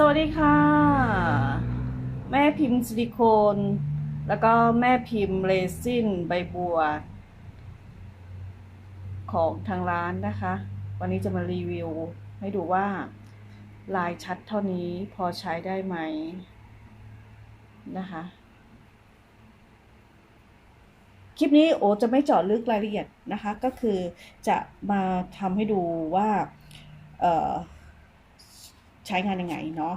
สวัสดีค่ะ แม่พิมพ์ซิลิโคน แล้วก็แม่พิมพ์เรซินใบบัว ของทางร้านนะคะ วันนี้จะมารีวิว ให้ดูว่า ลายชัดเท่านี้พอใช้ได้ไหมนะคะ คลิปนี้โอจะไม่เจาะลึกรายละเอียดนะคะ ก็คือจะมาทำให้ดูว่า เอ่อ ใช้งานยังไงเนาะ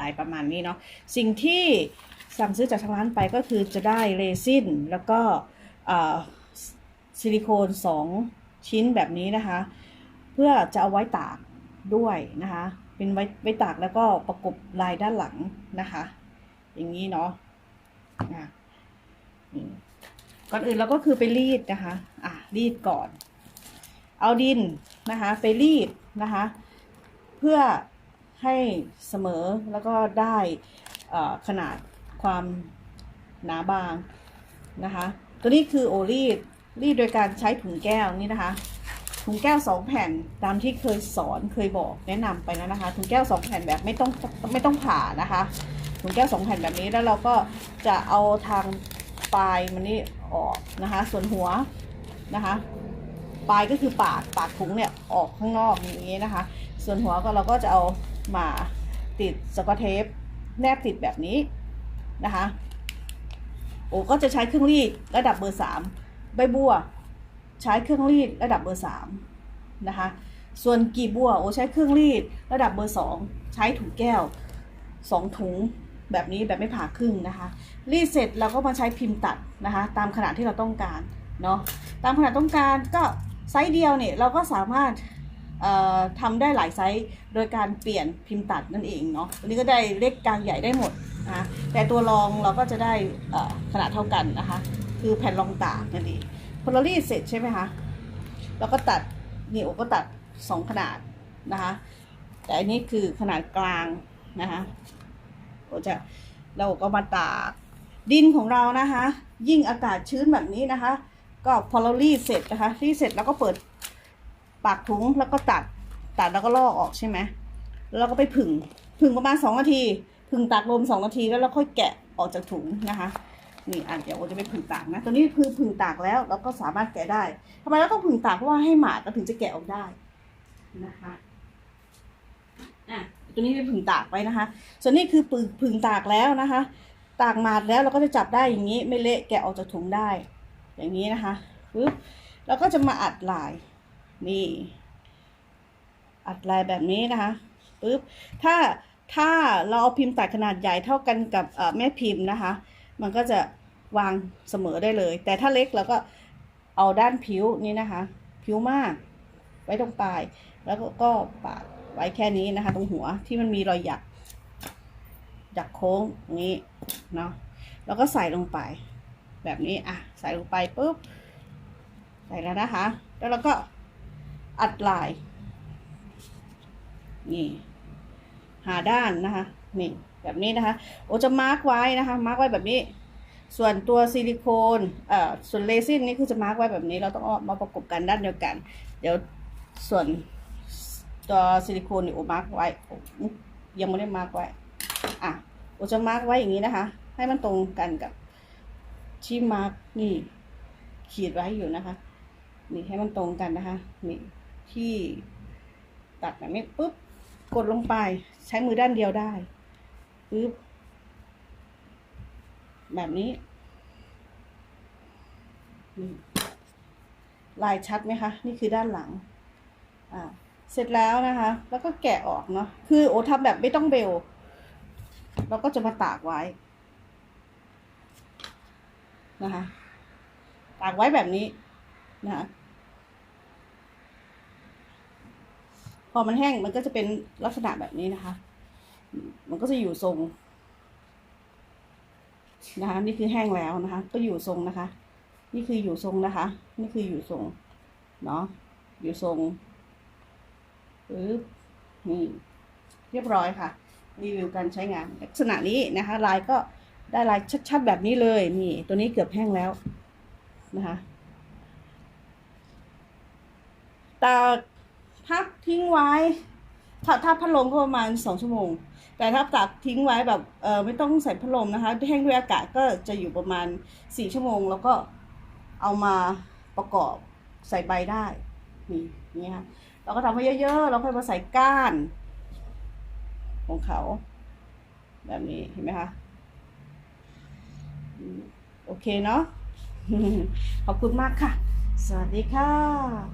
ลายประมาณนี้เนาะสิ่งที่สั่งซื้อจากทางร้านไปก็คือจะได้เรซินแล้วก็ซิลิโคน2 ชิ้นแบบนี้นะคะ เพื่อจะเอาไว้ตากด้วยนะคะ เป็นไว้ไว้ตากแล้วก็ประกบลายด้านหลังนะคะ อย่างนี้เนาะะก่อนอื่นเราก็คือไปรีดนะคะ อะรีดก่อน เอาดินนะคะ ไปรีดนะคะ เพื่อให้เสมอแล้วก็ได้ขนาดความหนาบางนะคะ ตัวนี้คือโอรีดรีดโดยการใช้ถุงแก้วนี่นะคะ ถุงแก้วสองแผ่นตามที่เคยสอนเคยบอกแนะนำไปแล้วนะคะ ถุงแก้วสองแผ่นแบบไม่ต้องไม่ต้องผ่านะคะถุงแก้วสองแผ่นแบบนี้แล้วเราก็จะเอาทางปลายมันนี่ออกนะคะ ส่วนหัวนะคะ ปลายก็คือปากปากถุงเนี่ยออกข้างนอกอย่างนี้นะคะ ส่วนหัวก็เราก็จะเอามาติดสกอตเทปแนบติดแบบนี้นะคะโอ้ก็จะใช้เครื่องรีดระดับเบอร์สามใบบัว ใช้เครื่องรีดระดับเบอร์สามนะคะส่วนกีบบัวโอ้ใช้เครื่องรีดระดับเบอร์สองใช้ถุงแก้วสองถุงแบบนี้แบบไม่ผ่าครึ่งนะคะ รีดเสร็จเราก็มาใช้พิมพ์ตัดนะคะ ตามขนาดที่เราต้องการเนาะตามขนาดต้องการก็ไซส์เดียวเนี่ยเราก็สามารถ ทำได้หลายไซส์โดยการเปลี่ยนพิมพ์ตัดนั่นเองเนาะตัวนี้ก็ได้เล็กกลางใหญ่ได้หมดนะแต่ตัวรองเราก็จะได้ขนาดเท่ากันนะคะ คือแผ่นรองตากนั่นเองพอเรารีดเสร็จใช่ไหมคะเราก็ตัดนี่โอก็ตัดสองขนาดนะคะแต่อันนี้คือขนาดกลางนะคะโอจะเราก็มาตากดินของเรานะคะ ยิ่งอากาศชื้นแบบนี้นะคะ ก็พอเรารีดเสร็จนะคะรีดเสร็จแล้วก็เปิด ปากถุงแล้วก็ตัดตัดแล้วก็ลอกออกใช่ไหมแล้วก็ไปผึ่งผึ่งประมาณสองนาที ผึ่งตากลมสองนาทีแล้วเราค่อยแกะออกจากถุงนะคะนี่อะเดี๋ยวโอจะไปผึ่งตากนะ ตัวนี้คือผึ่งตากแล้วเราก็สามารถแกะได้ทำไมเราต้องผึ่งตากเพราะว่าให้หมาดเราถึงจะแกะออกได้นะคะอะตัวนี้เป็นผึ่งตากไว้นะคะ ส่วนนี้คือผึ่งผึ่งตากแล้วนะคะ ตากหมาดแล้วเราก็จะจับได้อย่างนี้ ไม่เละแกะออกจากถุงได้ อย่างนี้นะคะปึ๊บเราก็จะมาอัดลาย นี่ อัดลายแบบนี้นะคะปึ๊บถ้าถ้าเราเอาพิมพ์ตัดขนาดใหญ่เท่ากันกับแม่พิมพ์นะคะ มันก็จะวางเสมอได้เลย แต่ถ้าเล็กเราก็เอาด้านผิวนี่นะคะ ผิวมาก ไว้ตรงปลาย แล้วก็ปาดไว้แค่นี้นะคะ ตรงหัวที่มันมีรอยหยักหยักโค้งอย่างนี้เนาะแล้วก็ใส่ลงไป แบบนี้อะใส่ลงไปปุ๊บใส่แล้วนะคะ แล้วเราก็ อัดลาย นี่ หาด้านนะคะ นี่แบบนี้นะคะ โอจะมาร์กไว้นะคะ มาร์กไว้แบบนี้ ส่วนตัวซิลิโคนเอ่อส่วนเลซินนี่คือจะมาร์กไว้แบบนี้ เราต้องเอามาประกบกันด้านเดียวกัน เดี๋ยวส่วนตัวซิลิโคนนี่โอมาร์กไว้ ยังไม่ได้มาร์กไว้ อะ โอจะมาร์กไว้อย่างนี้นะคะ ให้มันตรงกันกับที่มาร์กนี่ขีดไว้อยู่นะคะ นี่ให้มันตรงกันนะคะ นี่ ที่ตัดแบบนี้ปุ๊บกดลงไปใช้มือด้านเดียวได้ปุ๊บแบบนี้ ลายชัดไหมคะ นี่คือด้านหลัง อ่า เสร็จแล้วนะคะ แล้วก็แกะออกเนาะ คือโอทำแบบไม่ต้องเบลเราก็จะมาตากไว้ นะคะ ตากไว้แบบนี้นะคะ พอมันแห้งมันก็จะเป็นลักษณะแบบนี้นะคะ มันก็จะอยู่ทรงนะคะ นี่คือแห้งแล้วนะคะ ก็อยู่ทรงนะคะ นี่คืออยู่ทรงนะคะ นี่คืออยู่ทรงเนาะอยู่ทรงปึ๊บนี่เรียบร้อยค่ะรีวิวการใช้งานลักษณะนี้นะคะ ลายก็ได้ลายชัดๆแบบนี้เลยนี่ ตัวนี้เกือบแห้งแล้วนะคะตา พักทิ้งไว้ ถ้าถ้าพัดลมก็ประมาณสองชั่วโมง แต่ถ้าตากทิ้งไว้แบบเออไม่ต้องใส่พัดลมนะคะแห้งด้วยอากาศก็จะอยู่ประมาณสี่ชั่วโมง แล้วก็เอามาประกอบใส่ใบได้นี่นี่ค่ะเราก็ทำให้เยอะๆเราค่อยมาใส่ก้าน ของเขา แบบนี้เห็นไหมคะโอเคเนาะขอบคุณมากค่ะ สวัสดีค่ะ